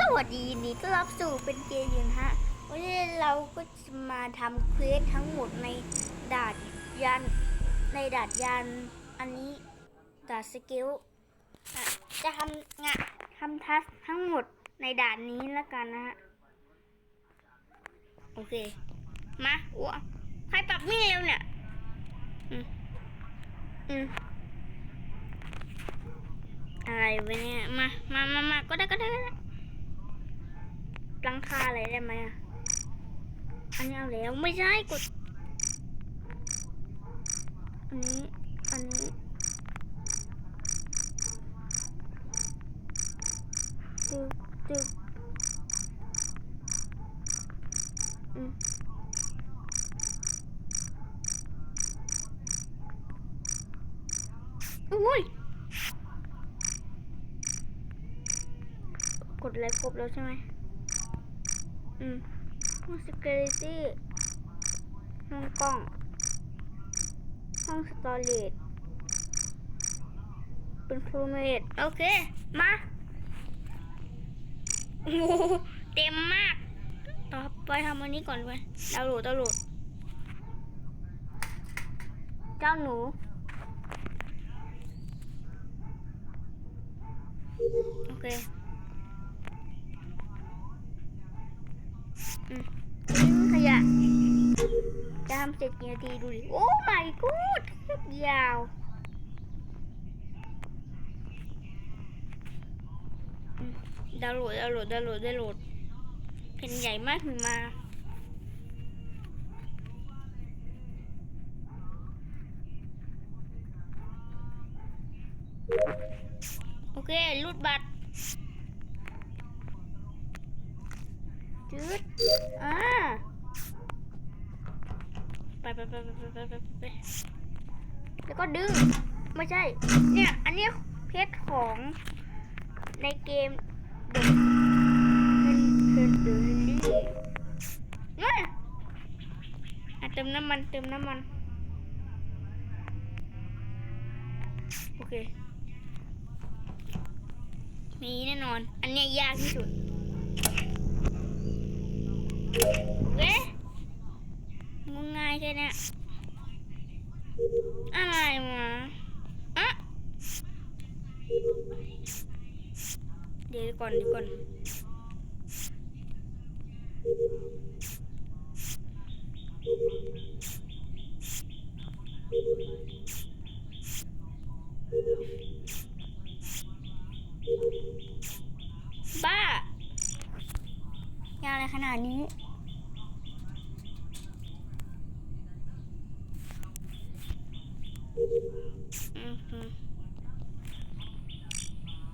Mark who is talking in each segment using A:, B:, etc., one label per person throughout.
A: สวัสดีนดีต้อนรับสู่เป็นเกมยู่นฮะ วันนี้เราก็จะมาทำเควสทั้งหมดในดาดยานในดาดยานอันนี้ดาดสเกลจะทำงานทำทัสทั้งหมดในด่านนี้แล้วกันนะฮะ โอเค มาอ้วใครปรับมีเร็วเนี่ย อืม อืมอะไรวะเนี่ย มา มา มา มา ก็ได้ ก็ได้ก็ได้ ลังคาอะไรได้ไหมอะ อันนี้เอาแล้วไม่ใช่กด อันนี้ อันนี้ตึกตึกอืมอุ้ยกดไลค์ครบแล้วใช่ไหม อืมห้อง security ห้องกล้อง ห้อง storage เป็น crewmate โอเค มาโอ้โหเต็มมาก ต่อไปทำอันนี้ก่อนไปดาวโหลดดาวโหลด เจ้าหนู โอเค อืม ทิ้งขยะจะทำเสร็จกี่นาทีดูดิ โอ้ my god ยาว ดาวน์โหลด ดาวน์โหลด ดาวน์โหลด ดาวน์โหลดแผ่นใหญ่มากถึงมาโอเครูดบัตร จืดอ่าไปไปไปไปไปไปไปแล้วก็ดึง ไม่ใช่ เนี่ย อันนี้เพชรของในเกมเดอะเฮนเดอะเฮนดี้เนี่ยเติมน้ำมันเติมน้ำมัน โอเค มีแน่นอน อันนี้ยากที่สุด เอ๊ะงมงายแค่เนี้ยอะไรมาอะเดี๋ยวก่อนเดี๋ยวก่อน บ้ายาอะไรขนาดนี้ อือหือโอ้โห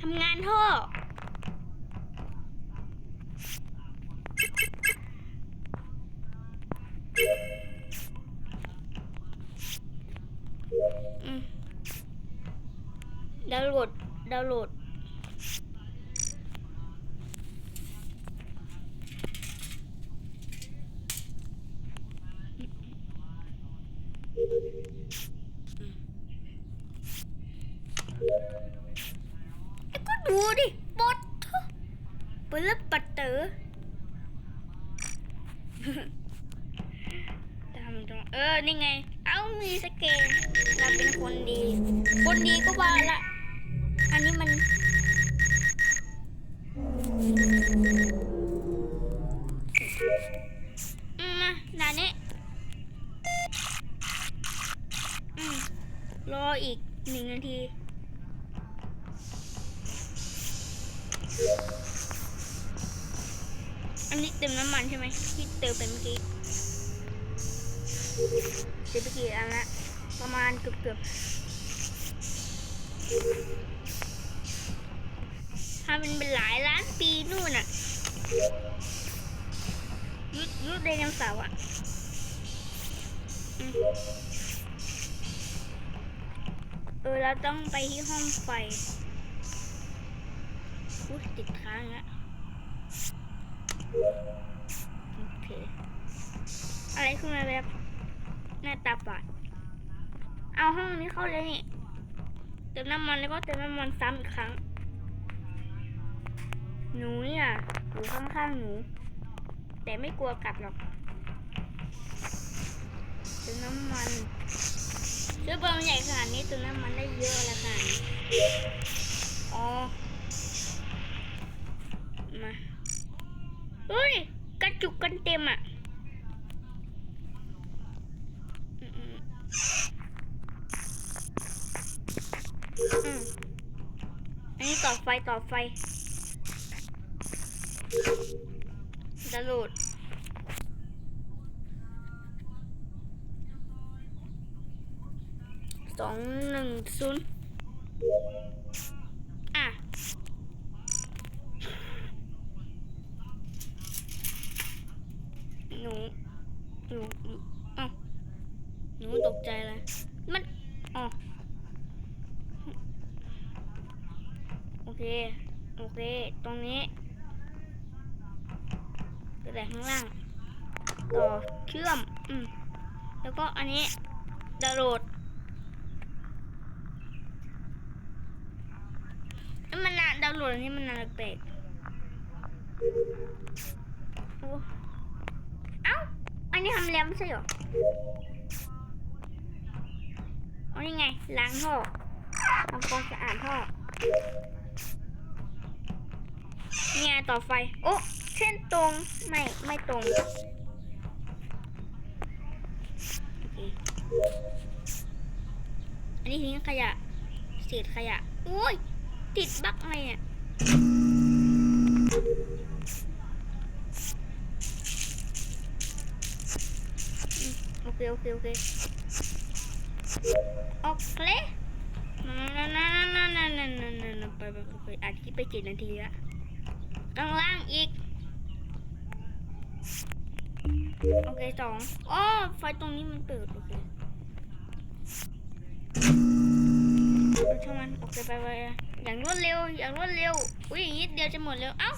A: ทำงานท่ออืมดาวน์โหลดดาวน์โหลด ก็ดูดิปดเปิดแล้วปัดเต๋อทำตรงเออ นี่ไง เอามีสเกลเราเป็นคนดี คนดีก็ว่าละ อันนี้มัน อันนี้เติมน้ำมันใช่ไหมที่เติมไปเมื่อกี้เติมไปกี่อันละประมาณเกือบเกือบถ้าเป็นเป็นหลายล้านปีนู่นน่ะยุดยุดไดโนเสาร์อะอเออเราต้องไปที่ห้องไฟ อุ๊ยติดค้างแล้วโอเค อะไรขึ้นมาแบบหน้าตาฝาดเอาห้องนี้เข้าเลยนี่เติมน้ำมันแล้วก็เติมน้ำมันซ้ำอีกครั้ง หนูเนี่ยอยู่ข้างๆหนู แต่ไม่กลัวกัดหรอกเติมน้ำมันเสื้อเบอร์ใหญ่ขนาดนี้เติมน้ำมันได้เยอะแล้วค่ะอ๋อ มาเฮ้ยกระจุกกันเต็มอะอันนี้ต่อไฟต่อไฟจะโหลดสองหนึ่งศูนย์อะ หนู หนูหนูอ้าวหนูตกใจเลยมันอ๋อโอเค โอเค ตรงนี้แต่ข้างล่าง ต่อเชื่อม อืม แล้วก็อันนี้ดาวโหลดเอ้ยมันนานดาวโหลดอันนี้มันนานแปลกโอ้ นี้ทำแล้วไม่ใช่หรอเอานี่ไงล้างท่อทำความสะอาดท่อนี่ไงต่อไฟ โอ้เส้นตรงไม่ไม่ตรงอันนี้ทิ้งขยะเศษขยะโอ้ยติดบั๊กอะไรเนี่ย เคโอเคโอเคโอเคนั่นนั่นนั่นนั่นนั่นนั่นไปไปไปอัดคลิปไปเจ็ดนาทีละข้างล่างอีก โอเคสองอ๋อไฟตรงนี้มันเปิด โอเคช่างมัน โอเคไปไปอย่างรวดเร็ว อย่างรวดเร็ว อุ้ยอีกนิดเดียวจะหมดแล้ว เอ้า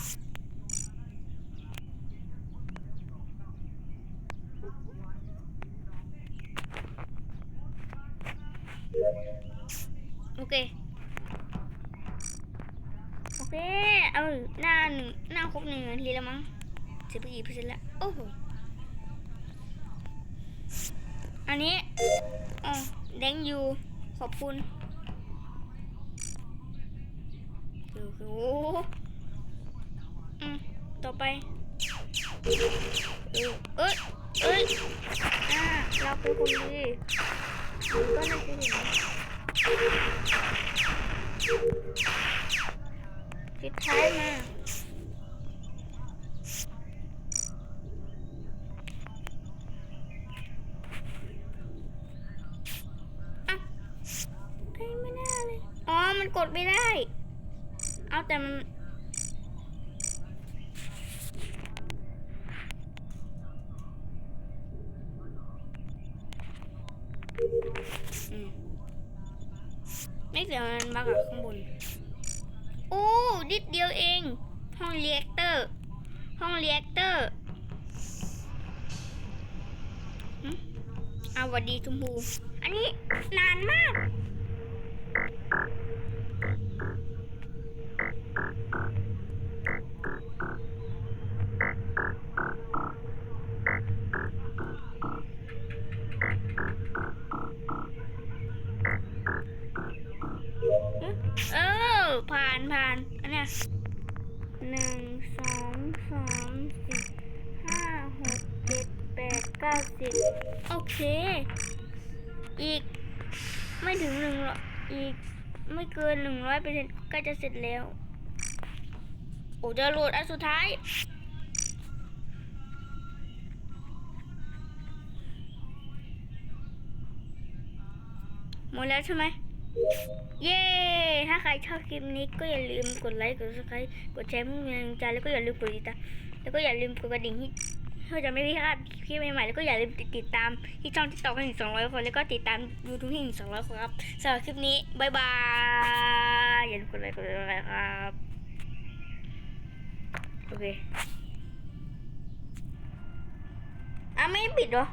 A: โอ เค โอเค เอาหน้าหนึ่งหน้าครบหนึ่งนาทีแล้วมั้งสิบกี่เปอร์เซ็นต์ละโอ้โห อันนี้อ๋อแดงอยู่ขอบคุณโอ้โหอืมต่อไป เออเอ้ยเอ้ยอ่าเราเป็นคนดีก็น่าจะเห็นปิดท้ายมาอะเอ้ยมาอ๋อ มันกดไม่ได้ เอาแต่มันอืม ไม่เสียมันบักอะข้างบนโอ้นิดเดียวเอง ห้องเรียกเตอร์ ห้องเรียกเตอร์เอาวัดดีชมพูอันนี้นานมาก เนี้ยหนึ่งสองสามสี่ห้าหกเจ็ดแปดเก้าสิบโอเค อีกไม่ถึงหนึ่งหรอกอีกไม่เกินหนึ่งร้อยเปอร์เซ็นต์ก็จะเสร็จแล้ว โอ้จะโหลดอันสุดท้ายหมดแล้วใช่ไหม เย้ ถ้าใครชอบคลิปนี้ก็อย่าลืมกดไลค์ กด subscribe กดแชร์เพื่อนกำลังใจแล้วก็อย่าลืมกดติดตาม แล้วก็อย่าลืมกดกระดิ่งที่เพื่อจะไม่พลาดคลิปใหม่ๆ แล้วก็อย่าลืมติดตามที่ช่องที่ต่อกันถึง200 คน แล้วก็ติดตาม YouTube ที่ถึง200 คนครับสำหรับคลิปนี้บายบาย อย่าลืมกดไลค์ กดติดตามครับ โอเคอะไม่ปิดเหรอ